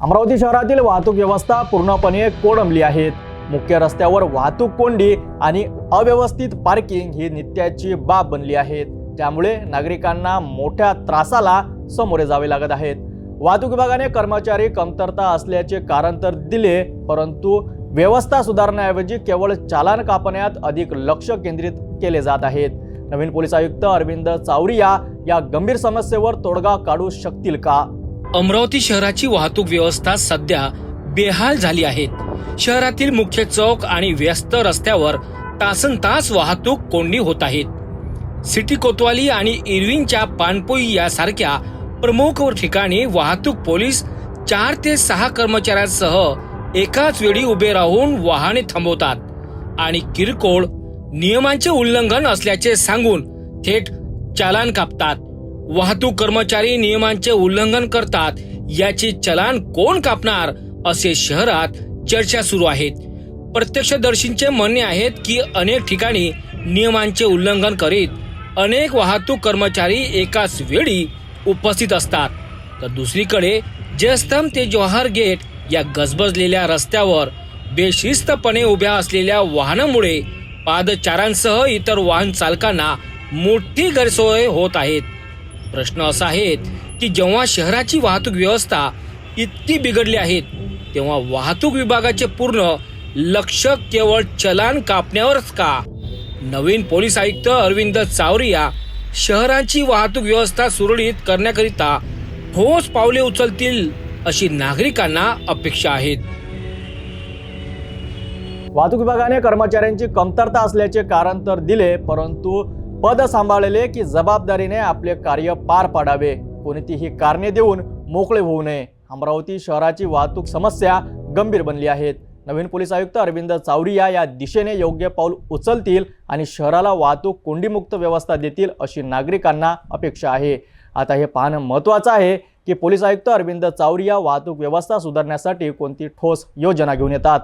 अमरावती शहरातील वाहतूक व्यवस्था पूर्णपणे कोडमली आहेत. मुख्य रस्त्यावर वाहतूक कोंडी आणि अव्यवस्थित पार्किंग ही नित्याची बाब बनली आहेत. त्यामुळे नागरिकांना मोठ्या त्रासाला सामोरे जावे लागत आहेत. वाहतूक विभागाने कर्मचारी कमतरता असल्याचे कारण तर दिले परंतु व्यवस्था सुधारण्याऐवजी केवळ चालान कापण्यात अधिक लक्ष केंद्रित केले जात आहेत. नवीन पोलीस आयुक्त अरविंद चावरिया या गंभीर समस्येवर तोडगा काढू शकतील का? अमरावती शहराची वाहतूक व्यवस्था सध्या बेहाल झाली आहे. शहरातील मुख्य चौक आणि व्यस्त रस्त्यावर तासन तास वाहतूक कोंडी होत आहेत सिटी कोतवाली आणि इरविनच्या पानपोई यासारख्या प्रमुख ठिकाणी वाहतूक पोलीस चार ते सहा कर्मचाऱ्यांसह एकाच वेळी उभे राहून वाहने थांबवतात आणि किरकोळ नियमांचे उल्लंघन असल्याचे सांगून थेट चालान कापतात. वाहतूक कर्मचारी नियमांचे उल्लंघन करतात याची चलान कोण कापणार असे शहरात चर्चा सुरू आहेत. प्रत्यक्षदर्शींचे म्हणणे आहेत की अनेक ठिकाणी नियमांचे उल्लंघन करीत अनेक वाहतूक कर्मचारी एकाच वेळी उपस्थित असतात. तर दुसरीकडे जयस्तंभ ते जवाहर गेट या गजबजलेल्या रस्त्यावर बेशिस्तपणे उभ्या असलेल्या वाहनामुळे पादचारांसह इतर वाहन चालकांना मोठी गैरसोय होत आहेत प्रश्न असा आहे की जेव्हा शहराची वाहतूक व्यवस्था इतकी बिघडली आहे तेव्हा वाहतूक विभागाचे पूर्ण लक्ष केवळ चलान कापण्यावरच का? नवीन पोलीस आयुक्त अरविंद चावरिया शहराची वाहतूक व्यवस्था सुरळीत करण्याकरिता ठोस पावले उचलतील अशी नागरिकांना अपेक्षा आहेत. वाहतूक विभागाने कर्मचाऱ्यांची कमतरता असल्याचे कारण तर दिले परंतु पद सांभाळले की जबाबदारीने आपले कार्य पार पाडावे. कोणतीही कारणे देऊन मोकळे होऊ नये. अमरावती शहराची वाहतूक समस्या गंभीर बनली आहेत. नवीन पोलीस आयुक्त अरविंद चावरिया या दिशेने योग्य पाऊल उचलतील आणि शहराला वाहतूक कोंडीमुक्त व्यवस्था देतील अशी नागरिकांना अपेक्षा आहे. आता हे पाहणं महत्त्वाचं आहे की पोलीस आयुक्त अरविंद चावरिया वाहतूक व्यवस्था सुधारण्यासाठी कोणती ठोस योजना घेऊन येतात.